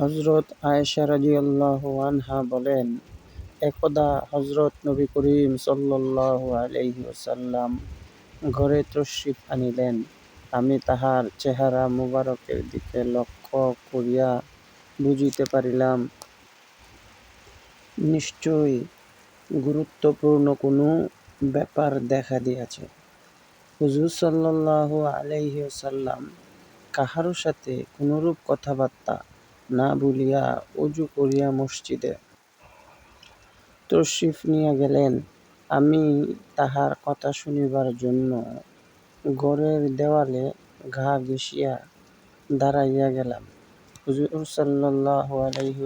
হজরত আয়েশা রাদিয়াল্লাহু আনহা বলেন, একদা হজরত নবী করিম সাল্লাল্লাহু আলাইহি ওয়াসাল্লাম ঘরে তশরিফ আনিলেন। আমি তাহার চেহারা মুবারকের দিকে লক্ষ্য করিয়া বুঝিতে পারিলাম, নিশ্চয় গুরুত্বপূর্ণ কোনো ব্যাপার দেখা দিয়াছে। হুজুর সাল্লাল্লাহু আলাইহি ওয়াসাল্লাম কাহারও সাথে কোনোরূপ কথাবার্তা না বলিয়া ওযু করিয়া মসজিদে তশরিফ নিয়া গেলেন। আমি তাহার কথা শুনিবার জন্য ঘরের দেওয়ালে ঘা ঘেঁষিয়া দাঁড়াইয়া গেলাম। হুজুর সাল্লাল্লাহু আলাইহি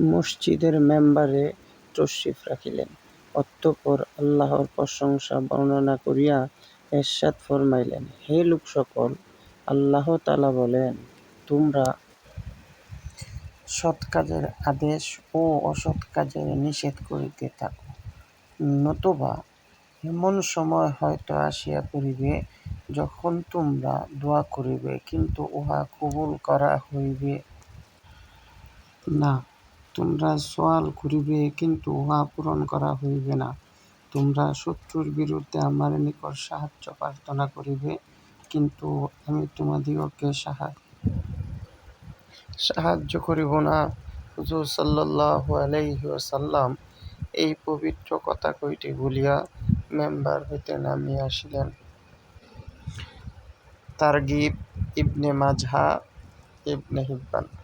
মসজিদের মেম্বারে তশরিফ রাখিলেন। অতঃপর আল্লাহর প্রশংসা বর্ণনা করিয়া ইরশাদ ফরমাইলেন, হে লোকসকল! আল্লাহ তাআলা বলেন, তোমরা সৎ কাজের আদেশ ও অসৎ কাজের নিষেধ করিতে থাকো নতুবা এমন সময় হয়তো আসিয়া পড়িবে, যখন তোমরা দোয়া করিবে, কিন্তু উহা কবুল করা হইবে না। তোমরা সোয়াল করিবে, কিন্তু উহা পূরণ করা হইবে না। তোমরা শত্রুর বিরুদ্ধে আমার নিকট সাহায্য প্রার্থনা করিবে, কিন্তু আমি তোমাদিগকে সাহায্য করিব না। হুজুর সাল্লাহ আলাইহি ওয়াসাল্লাম এই পবিত্র কথা কইটি বলিয়া মেম্বার হইতে নামিয়া আসিলেন। তারগীব ইবনে মাজাহ, ইবনে হিব্বান।